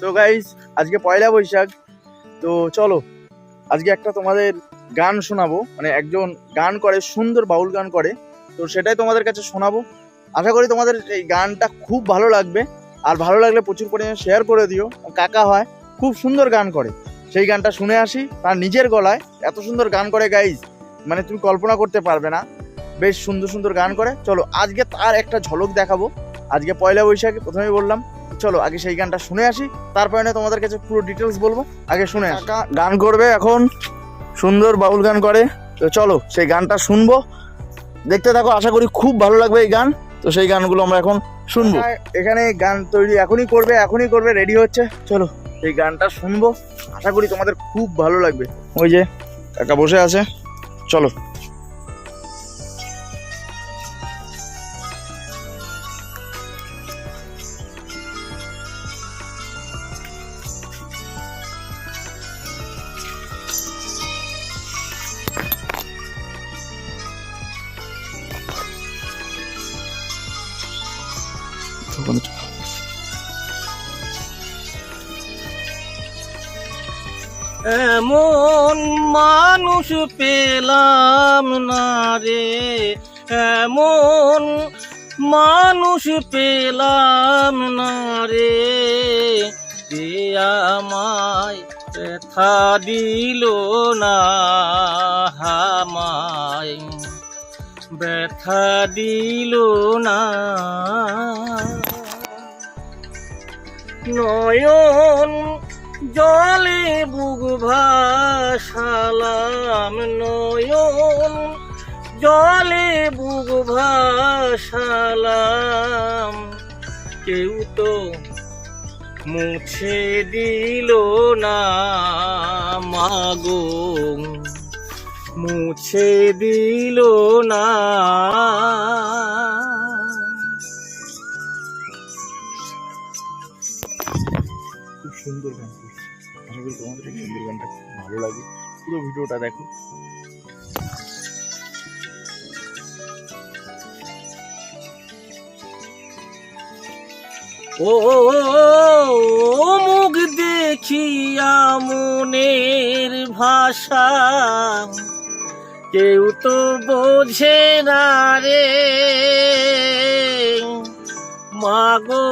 তো গাইস আজকে পয়লা বৈশাখ, তো চলো, আজকে একটা তোমাদের গান শোনাবো মানে একজন গান করে, সুন্দর বাউল গান করে, তো সেটাই তোমাদের কাছে শোনাবো। আশা করি তোমাদের এই গানটা খুব ভালো লাগবে, আর ভালো লাগলে প্রচুর পরিমাণে শেয়ার করে দিও কাকা হয়, খুব সুন্দর গান করে। সেই গানটা শুনে আসি, তার নিজের গলায়, এত সুন্দর গান করে গাইজ মানে তুমি কল্পনা করতে পারবে না। বেশ সুন্দর সুন্দর গান করে, চলো আজকে তার একটা ঝলক দেখাবো। আজকে পয়লা বৈশাখে প্রথমেই বললাম চলো আগে সেই গানটা শুনে আসি। তারপরে না তোমাদের কাছে পুরো ডিটেলস বলব। আগে শুনে আসি। গান করবে এখন সুন্দর বাউল গান করে। তো চলো সেই গানটা শুনব। দেখতে থাকো আশা করি খুব ভালো লাগবে এই গান। তো সেই গানগুলো আমরা এখন শুনব। এখানে গান তৈরি এখনই করবে এখনই করবে রেডি হচ্ছে। চলো এই গানটা শুনব। আশা করি তোমাদের খুব ভালো লাগবে। ওই যে কাকা বসে আছে। চলো। এমন মানুষ পেলাম না রে। এমন মানুষ পেলাম না রে। আমায় ব্যথা দিল না হামায় ব্যথা দিল না। নয়ন জলে বুক ভাসালাম নয়ন। জলে বুক ভাসালাম। কেউ তো মুছে দিল না মাগো। মুছে দিল না। সুন্দর গান করি তোমাদের এই সুন্দর গানটা খুব ভালো লাগে। পুরো ভিডিওটা দেখো। ও, মুখ দেখিয়া মনের ভাষা। কেউ তো বোঝে না রে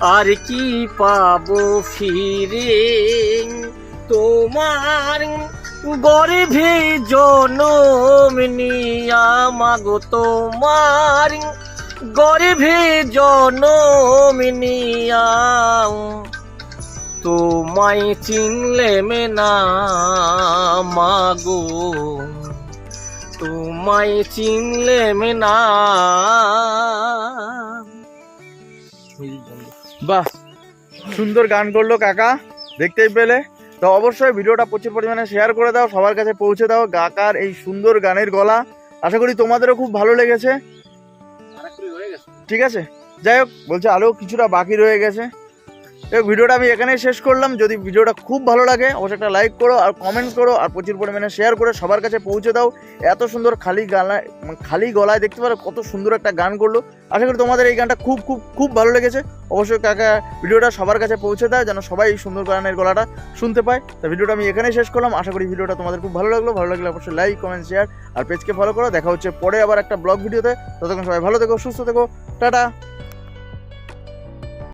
আর কি পাবো ফিরে? তোমার গর্ভে জনম নিয়া মাগো তোমার গর্ভে জনম নিয়া। তোমায় চিনলে না মাগো। তোমায় চিনলে না বাহ সুন্দর গান করল কাকা দেখতেই পেলে। তো অবশ্যই ভিডিওটা প্রচুর পরিমাণে শেয়ার করে দাও সবার কাছে পৌঁছে দাও কাকার এই সুন্দর গানের গলা। আশা করি তোমাদেরও খুব ভালো লেগেছে। ঠিক আছে? যাই হোক বলছে আরও কিছুটা বাকি রয়ে গেছে। ভিডিওটা আমি এখানেই শেষ করলাম। যদি ভিডিওটা খুব ভালো লাগে, অবশ্যই একটা লাইক করো আর কমেন্টস করো আর প্রচুর পরিমাণে শেয়ার করে সবার কাছে পৌঁছে দাও। এত সুন্দর খালি গালায় মানে খালি গলায় দেখতে পারো, কত সুন্দর একটা গান করল। আশা করি তোমাদের এই গানটা খুব খুব খুব ভালো লেগেছে। অবশ্যই কাকা ভিডিওটা সবার কাছে পৌঁছে দেয় যেন সবাই এই সুন্দর গানের গলাটা শুনতে পায়। তো ভিডিওটা আমি এখানেই শেষ করলাম। আশা করি ভিডিওটা তোমাদের খুব ভালো লাগল। ভালো লাগলে অবশ্যই লাইক কমেন্ট শেয়ার আর পেজকে ফলো করো। দেখা হচ্ছে পরে আবার একটা ব্লগ ভিডিওতে। ততক্ষণ সবাই ভালো থেকো, সুস্থ থেকো। টাটা।